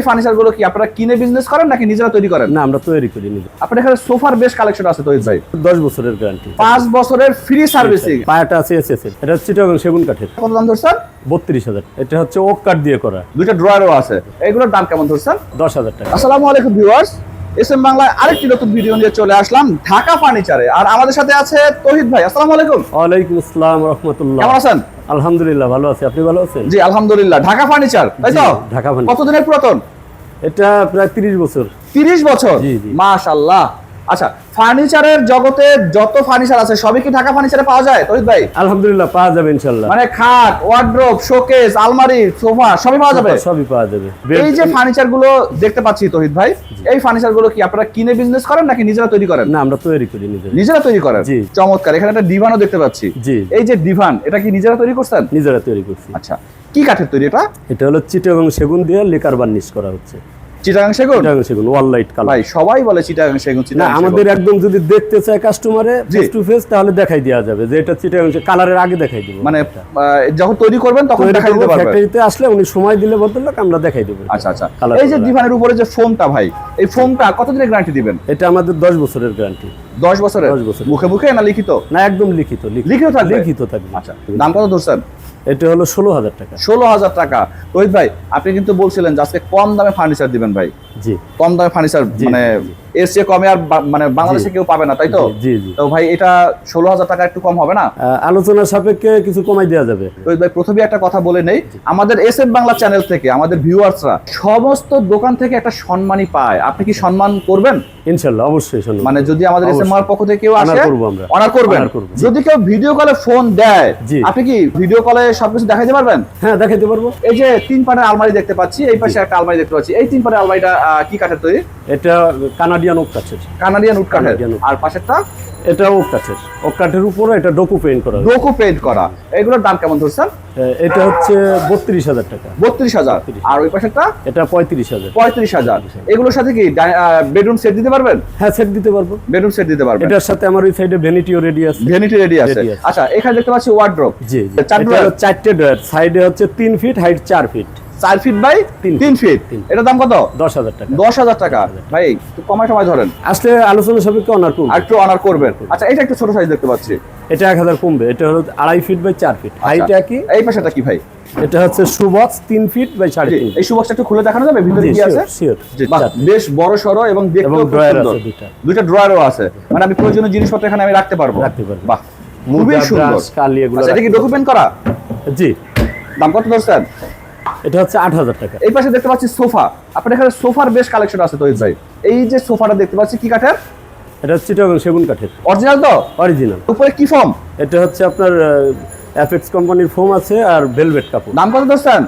এই ফার্নিচারগুলো কি আপনারা কিনে বিজনেস করেন নাকি নিজেরা তৈরি করেন? না আমরা তৈরি করি নিজে। আপনার এখানে সোফার বেশ কালেকশন আছে তৈরি ভাই। দশ বছরের গ্যারান্টি পাঁচ বছরের ফ্রি সার্ভিসিং পায়াটা আছে এস এস এটা চিটাগং সেগুন কাঠের। কত দাম ধরছেন? বত্রিশ হাজার। এটা হচ্ছে ওক কাঠ দিয়ে করা। ড্রয়ারও আছে। এগুলোর দাম কেমন ধরছেন? দশ হাজার টাকা। আসসালামু আলাইকুম ভিউয়ার্স এস এম বাংলায় আরেকটি নতুন ভিডিও নিয়ে চলে আসলাম ঢাকা ফার্নিচারে আর আমাদের সাথে আছে তহিদ ভাই। আসসালামু আলাইকুম। ওয়ালাইকুম আসসালাম রহমতুল্লাহ। কেমন আছেন? আলহামদুলিল্লাহ ভালো আছি। আপনি ভালো আছেন? জি আলহামদুলিল্লাহ। ঢাকা ফার্নিচার তাই তো? ঢাকা ফার্নিচার। কতদিনের পুরাতন? এটা প্রায় তিরিশ বছর। তিরিশ বছর? জি, জি। মাশাল্লাহ আচ্ছা ফার্নিচারের জগতে যত ফার্নিচার আছে সবই কি ঢাকা ফার্নিচারে পাওয়া যায় তহিদ ভাই? আলহামদুলিল্লাহ পাওয়া যাবে ইনশাল্লাহ। মানে খাট ওয়ার্ড্রোব শোকেস আলমারি সোফা সবই পাওয়া যাবে? সবই পাওয়া যাবে। এই যে ফার্নিচারগুলো দেখতে পাচ্ছি তহিদ ভাই এই ফার্নিচারগুলো কি আপনারা কিনে বিজনেস করেন নাকি নিজেরা তৈরি করেন? না আমরা তৈরি করি নিজে নিজেরা তৈরি করেন। চমৎকার এখানে একটা ডিভানও দেখতে পাচ্ছি। জি। এই যে ডিভান এটা কি নিজেরা তৈরি করছেন? নিজেরা তৈরি করছি। আচ্ছা কি কাঠের তৈরি এটা? এটা হলো চিটাগং সেগুন দিয়ে লেকার বার্নিশ করা হচ্ছে। চিটাগাং সেগুন? চিটাগং সেগুন ওয়াল লাইট কালার ভাই সবাই বলে চিটাগাং সেগুন না আমাদের একদম যদি দেখতে চায় কাস্টমারে ফেস টু ফেস তাহলে দেখাই দেওয়া যাবে যে এটা চিটাগং কালারের আগে দেখাই দিব। মানে যখন তৈরি করবেন তখন দেখাই দিতে পারবেন। ফ্যাক্টরিতে আসলে উনি সময় দিলে ভদ্রলোক আমরা দেখাই দেবো আচ্ছা আচ্ছা। এই যে করা। ডিভানের উপরে যে ফোমটা ভাই এই ফোমটা কতদিনের গ্যারান্টি দিবেন? এটা আমাদের দশ বছরের গ্যারান্টি দশ বছরের? 10 বছরের। মুখে মুখে না লিখিত? না একদম লিখিত। লিখিত থাকবে? লিখিত থাকবে। আচ্ছা দাম কত ধরছেন? এটা হলো ষোলো হাজার টাকা। ষোলো হাজার টাকা। রোহিত ভাই আপনি কিন্তু বলছিলেন যে আজকে কম দামে ফার্নিচার দিবেন ভাই। জি। কম দামে ফার্নিচার মানে। এর চেয়ে কমে আর মানে বাংলাদেশে কেউ পাবে না তাই তো? জি জি তো ভাই এটা ষোলো হাজার টাকা একটু কম হবে না? আলোচনার সাপেক্ষে কিছু কমাই দেওয়া যাবে। রোহিত ভাই প্রথমে একটা কথা বলে নেই। আমাদের এস এফ বাংলা চ্যানেল থেকে আমাদের ভিউয়ার্সরা সমস্ত দোকান থেকে একটা সম্মানই পায়। আপনি কি সম্মান করবেন? ইনশাল্লাহ অবশ্যই মানে যদি আমাদের এস এম অবশ্যই। পক্ষ থেকে কেউ আসে অনার করবেন। যদি কেউ ভিডিও কলে ফোন দেয় আপনি কি ভিডিও কলে সবকিছু দেখাতে পারবেন? হ্যাঁ দেখাইতে পারব। এই যে তিন পাটের আলমারি দেখতে পাচ্ছি এই পাশে একটা আলমারি দেখতে পাচ্ছি। এই তিন পাটের আলমারিটা কি কাঠের তৈরি? এটা কানাডিয়ান ওক কাঠের কানাডিয়ান উড কাঠের আর পাশেরটা? এটা ওক কাঠের ওক কাঠের উপরে এটা ডোকু পেইন্ট করা। ডোকো পেন্ট করা। এগুলোর দাম কেমন ধরছেন? এটা হচ্ছে বত্রিশ হাজার টাকা। বত্রিশ হাজার। আর ওই পাশেরটা? এটা পঁয়ত্রিশ হাজার। পঁয়ত্রিশ হাজার। এগুলোর সাথে কি বেডরুম সেট দিতে পারবেন? হ্যাঁ সেট দিতে পারব। বেডরুম সেট দিতে পারবেন। এটার সাথে আমার ওই সাইডে ভ্যানিটিও রেডি আছে ভ্যানিটি রেডি আছে আচ্ছা এখানে দেখতে পাচ্ছি ওয়ার্ড্রপ জি জি। চারটে ড্রয়ার সাইডে হচ্ছে তিন ফিট হাইট চার ফিট চার ফিট বাই তিন তিন ফিট। এটার দাম কত? দশ হাজার টাকা। দশ হাজার টাকা। ভাই একটু কমায় সময় ধরেন। আসলে আলোচনা সাপেক্ষে অনার আর একটু অনার করবেন। আচ্ছা এটা একটু ছোট সাইজ দেখতে পাচ্ছি। এটা এক হাজার কমবে। এটা হলো আড়াই ফিট বাই চার ফিট হাইট একই। এই পাশেটা কি ভাই? এটা হচ্ছে সুবক্স তিন ফিট বাই সাড়ে তিন এই সুবক্সটা একটু খুলে দেখানো যাবে? ভিতরে কি আছে। বেশ বড় সড়ো এবং দেখতেও এবং খুব সুন্দর। দুইটা। ড্রয়ারও আছে। মানে আমি প্রয়োজনীয় জিনিসপত্র এখানে আমি রাখতে পারব। রাখতে পারবেন। বাহ খুবই সুন্দর। কালি এগুলো আচ্ছা, এটা কি ডকুমেন্ট করা? জি। দাম কত ধরছেন? এটা হচ্ছে আট হাজার টাকা। এই পাশে দেখতে পাচ্ছি সোফা। আপনার এখানে সোফার বেশ কালেকশন আছে তৈরি ভাই। এই যে সোফাটা দেখতে পাচ্ছি কি কাঠের? এটা হচ্ছে চিটাগং সেগুন কাঠের। অরিজিনাল তো? অরিজিনাল উপরে কি ফর্ম এটা হচ্ছে আপনার এফএক্স কোম্পানির ফোম আছে আর ভেলভেট কাপড়। দাম কত ধরছেন?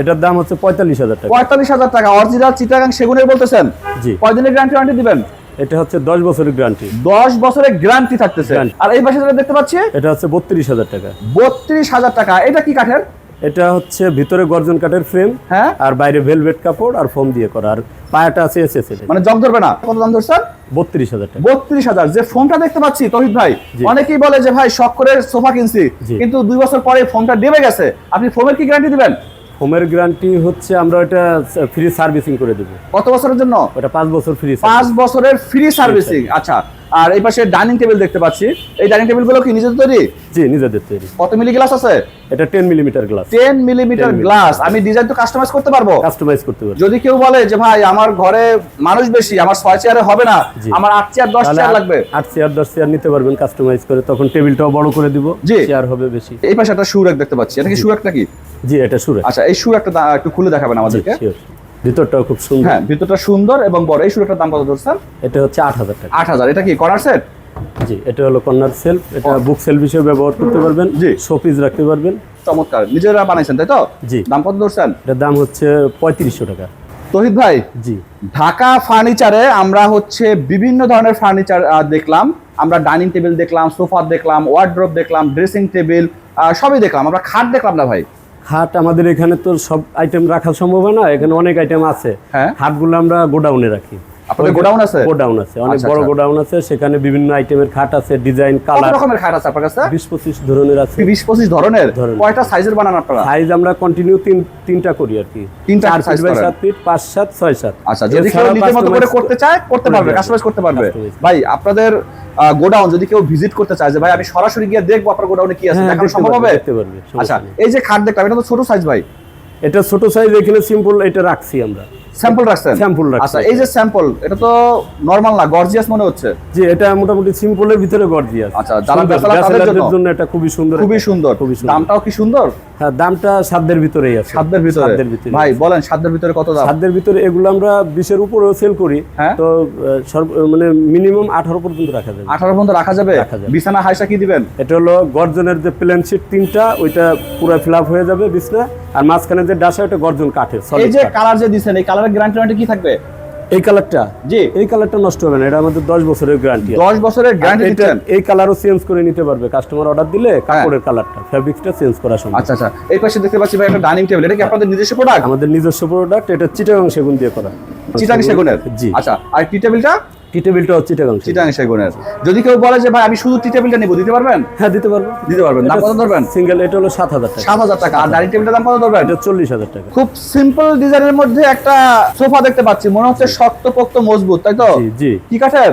এটার দাম হচ্ছে পঁয়তাল্লিশ হাজার টাকা। পঁয়তাল্লিশ হাজার টাকা। অরিজিনাল চিটাগাং সেগুনের বলতেছেন? জি। কয়দিনের গ্যারান্টি ওয়ারেন্টি দিবেন? এটা হচ্ছে দশ বছরের গ্যারান্টি দশ বছরের গ্যারান্টি থাকতেছে। আর এই পাশে যেটা দেখতে পাচ্ছি? এটা হচ্ছে বত্রিশ হাজার টাকা। বত্রিশ হাজার টাকা। এটা কি কাঠের? এটা হচ্ছে ভিতরে গর্জন কাঠের ফ্রেম হ্যাঁ। আর বাইরে ভেলভেট কাপড় আর ফোম দিয়ে করা। আর পায়াটা আছে এস মানে জগ ধরবে না? কত দাম ধরছেন বত্রিশ হাজার টাকা। বত্রিশ হাজার। যে ফোনটা দেখতে পাচ্ছি তহিদ ভাই অনেকেই বলে যে ভাই শখ করে সোফা কিনছি কিন্তু দুই বছর পরে ফোনটা ডেবে গেছে। আপনি ফোনের কি গ্যারান্টি দিবেন? ফোমের গ্যারান্টি হচ্ছে আমরা এটা ফ্রি সার্ভিসিং করে দেবো। কত বছরের জন্য? ওটা পাঁচ বছর ফ্রি পাঁচ বছরের ফ্রি সার্ভিসিং আচ্ছা আর এই পাশে ডাইনিং টেবিল দেখতে পাচ্ছি। এই ডাইনিং টেবিলগুলো কি নিজেদের তৈরি? জি নিজেদের তৈরি। কত মিলি গ্লাস আছে? এটা ten millimetre glass ten millimetre glass আমি ডিজাইন তো কাস্টমাইজ করতে পারব? কাস্টমাইজ করতে পারবে। যদি কেউ বলে যে ভাই আমার ঘরে মানুষ বেশি আমার ছয় চেয়ারে হবে না আমার আট চেয়ার দশ তাহলে চেয়ার লাগবে। আট চেয়ার দশ চেয়ার নিতে পারবেন কাস্টমাইজ করে। তখন টেবিলটাও বড় করে দিব। চেয়ার হবে বেশি। এই পাশে একটা সুর দেখতে পাচ্ছি। এটা কি সুর একটা কি জি এটা সুরে আচ্ছা এই সুর একটা একটু খুলে দেখাবেন আমাদেরকে। ভিতরটাও খুব সুন্দর। হ্যাঁ ভিতরটা সুন্দর এবং বড়। এই সুরটার দাম কত ধরছেন এটা হচ্ছে আট হাজার টাকা। আট হাজার। এটা কি কর্নার সেট? জি এটা হলো কর্নার সেলফ এটা বুক সেলফ হিসেবে ব্যবহার করতে পারবেন। জি। শোপিস রাখতে পারবেন। চমৎকার। নিজেরা বানাইছেন তাই তো? জি। দাম কত ধরছেন এটার দাম হচ্ছে পঁয়ত্রিশশো টাকা। তহিদ ভাই জি। ঢাকা ফার্নিচারে আমরা হচ্ছে বিভিন্ন ধরনের ফার্নিচার দেখলাম। আমরা ডাইনিং টেবিল দেখলাম সোফা দেখলাম ওয়ার্ড্রোব দেখলাম ড্রেসিং টেবিল সবই দেখলাম। আমরা খাট দেখলাম না ভাই? হাট আমাদের এখানে তো সব আইটেম রাখা সম্ভব হয় না এখানে অনেক আইটেম আছে হ্যাঁ। হাটগুলো আমরা গোডাউনে রাখি আপনাদের গোডাউন আছে? গোডাউন আছে অনেক বড়। গোডাউন আছে সেখানে বিভিন্ন আইটেমের খাট আছে ডিজাইন কত রকমের খাট আছে আপনার কাছে? বিশ পঁচিশ ধরনের আছে। বিশ পঁচিশ ধরনের? ধরনের। কয়টা সাইজের বানান আপনারা? সাইজ আমরা কন্টিনিউ তিন তিনটা করি আর কি। তিনটা চার বাই করেন? ফিট পাঁচ সাত ছয় সাত। আচ্ছা যদি কেউ নিজের মতো করে করতে চায় করতে পারবে কাস্টমাইজ করতে পারবে। ভাই আপনাদের গোডাউন যদি কেউ ভিজিট করতে চায় যে ভাই আমি সরাসরি গিয়ে দেখব আপনার গোডাউনে কি আছে হ্যাঁ, দেখানো সম্ভব হবে? আচ্ছা এই যে খাট দেখলাম এটা তো ছোট সাইজ ভাই। এটা ছোট সাইজ এখানে সিম্পল এটা রাখছি আমরা। স্যাম্পল রাখছেন? রাখছি। আচ্ছা এই যে স্যাম্পল এটা তো নরমাল না গর্জিয়াস মনে হচ্ছে? যে এটা মোটামুটি সিম্পলের ভিতরে গর্জিয়াস আচ্ছা, যারা জন্য? এটা খুবই সুন্দর খুবই সুন্দর। খুবই সুন্দর। দামটাও কি সুন্দর? হ্যাঁ দামটা সাধ্যের ভিতরেই আছে। সাধ্যের ভিতরে? সাধ্যের ভিতরে ভাই বলেন সাধ্যের ভিতরে কত দাম? সাধ্যের ভিতরে এগুলো আমরা বিশের উপরেও সেল করি। হ্যাঁ। তো মানে মিনিমাম আঠারো পর্যন্ত রাখা যাবে। আঠারো পর্যন্ত রাখা যাবে? বিছানা হাইসা কি দিবেন? এটা হলো গর্জনের যে প্লেন শিট তিনটা ওইটা পুরো ফিল হয়ে যাবে বিছনা। আর মাঝখানে যে ডাসা ওটা গর্জন কাঠের এই যে কালার যে দিছেন এই কালারের গ্যারান্টি ওয়ারেন্টি কি থাকবে? এই কালারটা জি। এই কালারটা নষ্ট হবে না এটা আমাদের দশ বছরের গ্যারান্টি দশ বছরের গ্যারান্টি দিচ্ছেন? এই কালারও চেঞ্জ করে নিতে পারবে। কাস্টমার অর্ডার দিলে কাপড়ের কালারটা ফ্যাব্রিক্সটা চেঞ্জ করা সম্ভব। আচ্ছা আচ্ছা। এই পাশে দেখতে পাচ্ছি ভাই একটা ডাইনিং টেবিল এটা কি আপনাদের নিজস্ব প্রোডাক্ট আমাদের নিজস্ব প্রোডাক্ট এটা চিটাগং সেগুন দিয়ে করা। চিটাগং সেগুনের? জি। আচ্ছা আর টি? টেবিলটা টি টেবিলটা হচ্ছে চিটাগাং চিটাগাং সেগুনের যদি কেউ বলে যে ভাই আমি শুধু টি টেবিলটা নিব দিতে পারবেন? হ্যাঁ দিতে পারব। দিতে পারবেন। দাম কত ধরবেন? সিঙ্গেল এটা হলো সাত হাজার টাকা। সাত হাজার টাকা। আর ডাইনিং টেবিলটা দাম কত ধরবেন? এটা চল্লিশ হাজার টাকা। খুব সিম্পল ডিজাইনের মধ্যে একটা সোফা দেখতে পাচ্ছি। মনে হচ্ছে শক্ত পোক্ত মজবুত তাই তো? জি জি। কি কাঠের?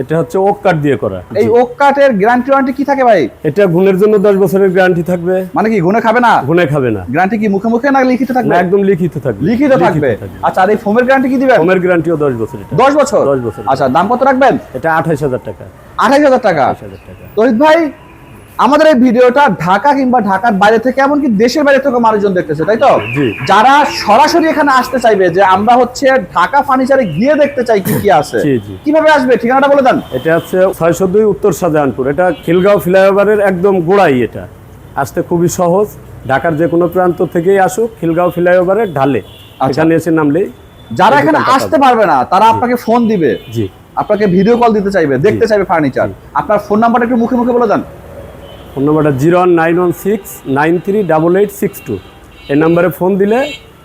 এটা হচ্ছে ওক কাঠ দিয়ে করা। এই ওক কাঠের গ্যারান্টি ওয়ারেন্টি কি থাকে ভাই? এটা গুণের জন্য দশ বছরের গ্যারান্টি থাকবে। মানে কি গুণে খাবে না? গুণে খাবে না। গ্যারান্টি কি মুখে মুখে না লিখিত থাকবে? না একদম লিখিত থাকবে। লিখিত থাকবে। আচ্ছা আর এই ফোমের গ্যারান্টি কি দিবেন? ফোমের গ্যারান্টিও দশ বছর এটা। দশ বছর? দশ বছর। আচ্ছা দাম কত রাখবেন? এটা আঠাইশ হাজার টাকা। আঠাইশ হাজার টাকা। আঠাইশ হাজার টাকা। তহিদ ভাই আমাদের এই ভিডিওটা ঢাকা কিংবা ঢাকার বাইরে থেকে এমনকি দেশের বাইরে থেকে মানুষজন দেখতেছে তাই তো? যারা সরাসরি এখানে আসতে চাইবে যে আমরা হচ্ছে ঢাকা ফার্নিচারে গিয়ে দেখতে চাই কি কি আছে। কীভাবে আসবে ঠিকানাটা বলে দেন। এটা হচ্ছে ছয়শো দুই উত্তর শাহজাহানপুর। এটা খিলগাঁও ফ্লাইওভারের একদম গোড়াই এটা। আসতে খুবই সহজ। ঢাকার যে কোনো প্রান্ত থেকেই আসুক খিলগাঁও ফ্লাইওভারের ঢালে। আচ্ছা। এখানে এসে নামলেই যারা এখানে আসতে পারবে। না তারা আপনাকে ফোন দিবে। জি। আপনাকে ভিডিও কল দিতে চাইবে দেখতে চাইবে ফার্নিচার আপনার ফোন নাম্বারটা একটু মুখে মুখে বলে দেন। ফোন নম্বরটা zero one nine one six nine three double eight six two. এই নাম্বারে ফোন দিলে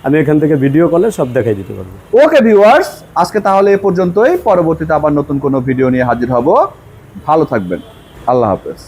আমি এখান থেকে ভিডিও কলে সব দেখাই দিতে পারব। ওকে ভিউয়ার্স, আজকে তাহলে এ পর্যন্তই। পরবর্তীতে আবার নতুন কোনো ভিডিও নিয়ে হাজির হব। ভালো থাকবেন। আল্লাহ হাফেজ।